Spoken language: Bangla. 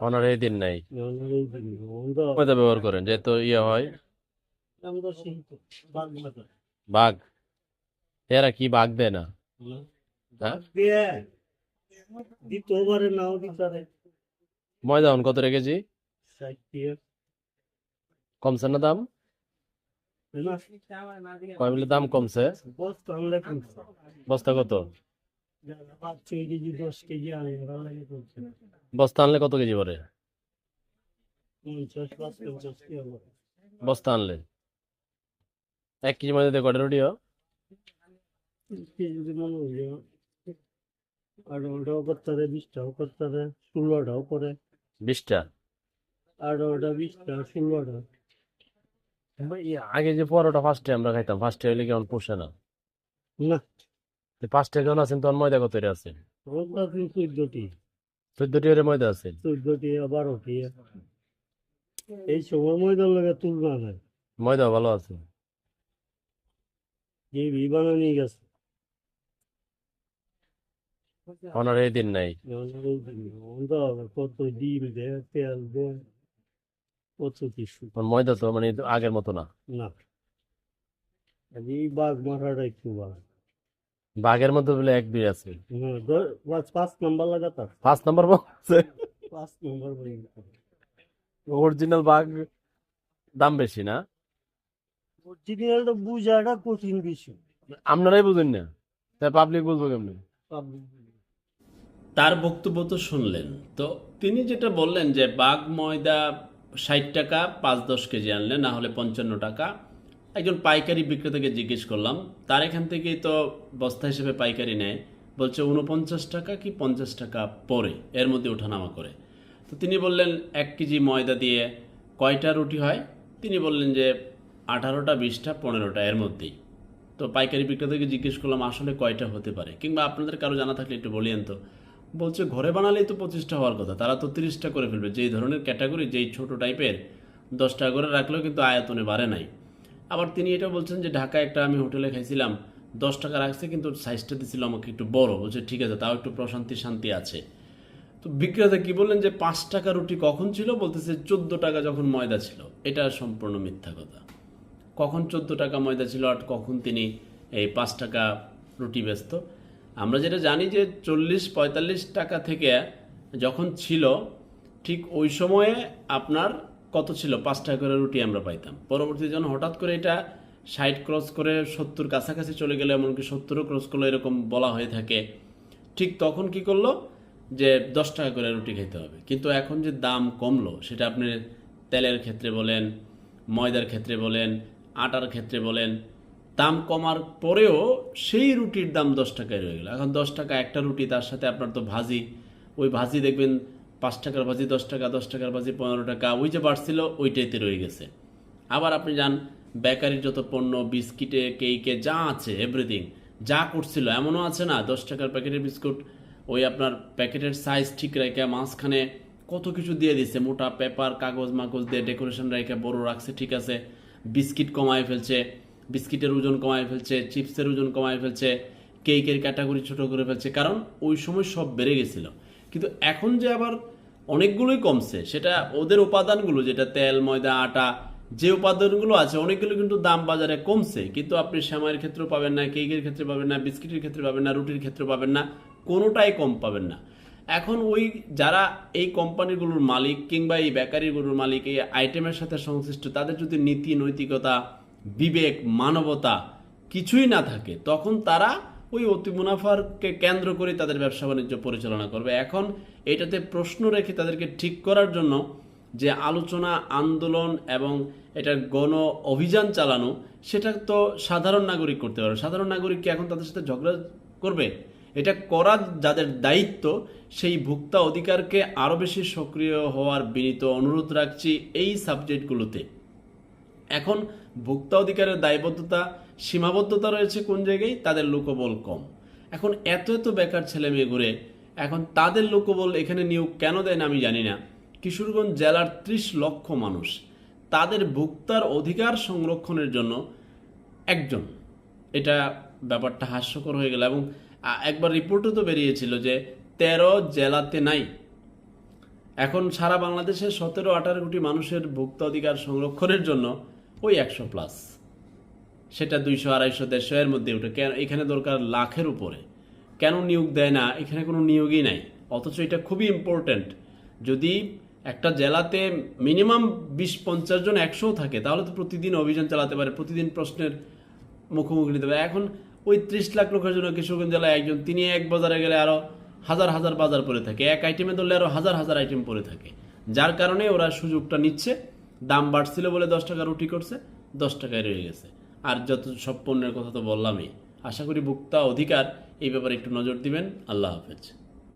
ওনার এই দিন নাই। ময়দা ব্যবহার করেন যেহেতু ইয়ে হয়। বাঘ। এরা কি বাঘ দেয় না? হ্যাঁ? ময়দা এখন কত রেখেছি কমছে না দাম? কয় দাম কমছে। বস্তা কত? বস্তা আনলে কত কেজি পরে বস্তা আনলে। এক কেজি দিয়ে কটা রুটি মনে হয় করতে বিশটাও করতে পারে ষোলোটাও করে। বিশটা? আঠারোটা বিশটা ষোলোটা। আগে যে পরোটা ফার্স্টে আমরা খাইতাম ফার্স্টে হইলে কেমন পোষে না? না। ফার্স্টে জন আছেন তখন ময়দা কত আছে? চোদ্দটি। চোদ্দটি ময়দা আছে। চোদ্দটি বারোটি। এই সময় ময়দার লাগে তুলনা নাই। ময়দা ভালো আছে? যে ভি বানানি গেছে। ওনার এই দিন নাই। কত ডিম দেয় তেল দেয় কত কিছু। ময়দা তো মানে আগের মতো না। না। এই বাঘ মারাটা একটু বাঘ বাঘের মধ্যে বলে এক দুই আছে। হ্যাঁ পাঁচ পাঁচ নাম্বার লাগাতার। পাঁচ নম্বর আছে? পাঁচ নাম্বার অরিজিনাল বাঘ দাম বেশি না? অরিজিনালটা বুঝাটা কঠিন কিছু আপনারাই বুঝেন না। তাই পাবলিক বুঝব কেমনি? তার বক্তব্য তো শুনলেন। তো তিনি যেটা বললেন যে বাঘ ময়দা ষাট টাকা পাঁচ দশ কেজি আনলে না হলে পঞ্চান্ন টাকা। একজন পাইকারি বিক্রেতাকে জিজ্ঞেস করলাম, তার এখান থেকেই তো বস্তা হিসেবে পাইকারি নেয়। বলছে উনপঞ্চাশ টাকা কি পঞ্চাশ টাকা পরে, এর মধ্যে ওঠানামা করে। তো তিনি বললেন, এক কেজি ময়দা দিয়ে কয়টা রুটি হয়? তিনি বললেন যে, আঠারোটা, বিশটা, পনেরোটা, এর মধ্যেই। তো পাইকারি বিক্রেতাকে জিজ্ঞেস করলাম, আসলে কয়টা হতে পারে? কিংবা আপনাদের কারও জানা থাকলে একটু বলিয়েন তো। বলছে, ঘরে বানালেই তো পঁচিশটা হওয়ার কথা, তারা তো তিরিশটা করে ফেলবে। যেই ধরনের ক্যাটাগরি, যেই ছোট টাইপের, দশটা করে রাখলেও কিন্তু আয়তনে বাড়ে নাই। আবার তিনি এটা বলছেন যে ঢাকায় একটা আমি হোটেলে খাইছিলাম, দশ টাকা রাখছে, কিন্তু সাইজটা দিছিল আমাকে একটু বড়। বলছে, ঠিক আছে, তাও একটু প্রশান্তি শান্তি আছে। তো বিক্রেতা কি বললেন যে, পাঁচ টাকা রুটি কখন ছিল? বলতেছে, চোদ্দ টাকা যখন ময়দা ছিল। এটা সম্পূর্ণ মিথ্যা কথা। কখন চোদ্দ টাকা ময়দা ছিল আর কখন তিনি এই পাঁচ টাকা রুটি ব্যস্ত আমরা যেটা জানি যে, চল্লিশ পঁয়তাল্লিশ টাকা থেকে যখন ছিল, ঠিক ওই সময়ে আপনার কত ছিল? পাঁচ টাকা করে রুটি আমরা পাইতাম। পরবর্তী যখন হঠাৎ করে এটা ষাট ক্রস করে সত্তর কাছাকাছি চলে গেলে, এমনকি সত্তরও ক্রস করলে এরকম বলা হয়ে থাকে। ঠিক তখন কি করল? যে দশ টাকা করে রুটি খেতে হবে। কিন্তু এখন যে দাম কমলো, সেটা আপনি তেলের ক্ষেত্রে বলেন, ময়দার ক্ষেত্রে বলেন, আটার ক্ষেত্রে বলেন, দাম কমার পরেও সেই রুটির দাম দশ টাকায় রয়ে গেল। এখন দশ টাকা একটা রুটি, তার সাথে আপনার তো ভাজি। ওই ভাজি দেখবেন পাঁচ টাকার বাজি, দশ টাকা, দশ টাকার বাজি, পনেরো টাকা, ওই যে বাড়ছিল, ওইটাইতে রয়ে গেছে। আবার আপনি যান, বেকারির যত পণ্য, বিস্কিটে কেকে যা আছে এভরিথিং যা করছিল, এমনও আছে না, দশ টাকার প্যাকেটের বিস্কুট, ওই আপনার প্যাকেটের সাইজ ঠিক রেখে মাঝখানে কত কিছু দিয়ে দিচ্ছে মোটা পেপার, কাগজ, মাগজ দিয়ে ডেকোরেশন রেখে বড় রাখছে, ঠিক আছে, বিস্কিট কমায় ফেলছে, বিস্কিটের ওজন কমায় ফেলছে, চিপসের ওজন কমায় ফেলছে, কেকের ক্যাটাগরি ছোট করে ফেলছে, কারণ ওই সময় সব বেড়ে গেছিল। কিন্তু এখন যে আবার অনেকগুলোই কমছে, সেটা ওদের উপাদানগুলো, যেটা তেল, ময়দা, আটা, যে উপাদানগুলো আছে, অনেকগুলো কিন্তু দাম বাজারে কমছে। কিন্তু আপনি শ্যামাইয়ের ক্ষেত্রেও পাবেন না, কেকের ক্ষেত্রে পাবেন না, বিস্কিটের ক্ষেত্রে পাবেন না, রুটির ক্ষেত্রে পাবেন না, কোনোটাই কম পাবেন না। এখন ওই যারা এই কোম্পানিগুলোর মালিক কিংবা এই বেকারিগুলোর মালিক, এই আইটেমের সাথে সংশ্লিষ্ট, তাদের যদি নীতি, নৈতিকতা, বিবেক, মানবতা কিছুই না থাকে, তখন তারা ওই অতি মুনাফারকে কেন্দ্র করে তাদের ব্যবসা বাণিজ্য পরিচালনা করবে। এখন এটাতে প্রশ্ন রেখে তাদেরকে ঠিক করার জন্য যে আলোচনা, আন্দোলন এবং এটা গণ অভিযান চালানো, সেটা তো সাধারণ নাগরিক করতে পারবে। সাধারণ নাগরিক কি এখন তাদের সাথে ঝগড়া করবে? এটা করা যাদের দায়িত্ব, সেই ভোক্তা অধিকারকে আরও বেশি সক্রিয় হওয়ার বিনীত অনুরোধ রাখছি এই সাবজেক্টগুলোতে এখন ভোক্তা অধিকারের দায়বদ্ধতা সীমাবদ্ধতা রয়েছে কোন জায়গায়? তাদের লোকবল কম। এখন এত এত বেকার ছেলে মেয়ে ঘুরে এখন তাদের লোকবল এখানে নিয়োগ কেন দেয় না আমি জানি না। কিশোরগঞ্জ জেলার ত্রিশ লক্ষ মানুষ। তাদের ভোক্তার অধিকার সংরক্ষণের জন্য একজন। এটা ব্যাপারটা হাস্যকর হয়ে গেল এবং একবার রিপোর্টও তো বেরিয়েছিল যে তেরো জেলাতে নাই। এখন সারা বাংলাদেশে সতেরো আঠারো কোটি মানুষের ভোক্তা অধিকার সংরক্ষণের জন্য ওই একশো প্লাস সেটা দুইশো, আড়াইশো, দেড়শো এর মধ্যে উঠে। কেন এখানে দরকার লাখের উপরে। কেন নিয়োগ দেয় না? এখানে কোনো নিয়োগই নাই। অথচ এটা খুবই ইম্পর্ট্যান্ট যদি একটা জেলাতে মিনিমাম বিশ, পঞ্চাশ জন একশোও থাকে, তাহলে তো প্রতিদিন অভিযান চালাতে পারে, প্রতিদিন প্রশ্নের মুখোমুখি নিতে পারে। এখন ওই ত্রিশ লাখ লোকের জন্য কিশোরগঞ্জ জেলায় একজন, তিনি এক বাজারে গেলে আরও হাজার হাজার বাজার পড়ে থাকে। এক আইটেমে ধরলে আরও হাজার হাজার আইটেম পড়ে থাকে। যার কারণে ওরা সুযোগটা নিচ্ছে। দাম বাড়ছিল বলে দশ টাকা রুটি করছে, দশ টাকায় রয়ে গেছে। আর যত সব পণ্যের কথা তো বললামই। আশা করি ভুক্তা অধিকার এই ব্যাপারে একটু নজর দিবেন। আল্লাহ হাফেজ।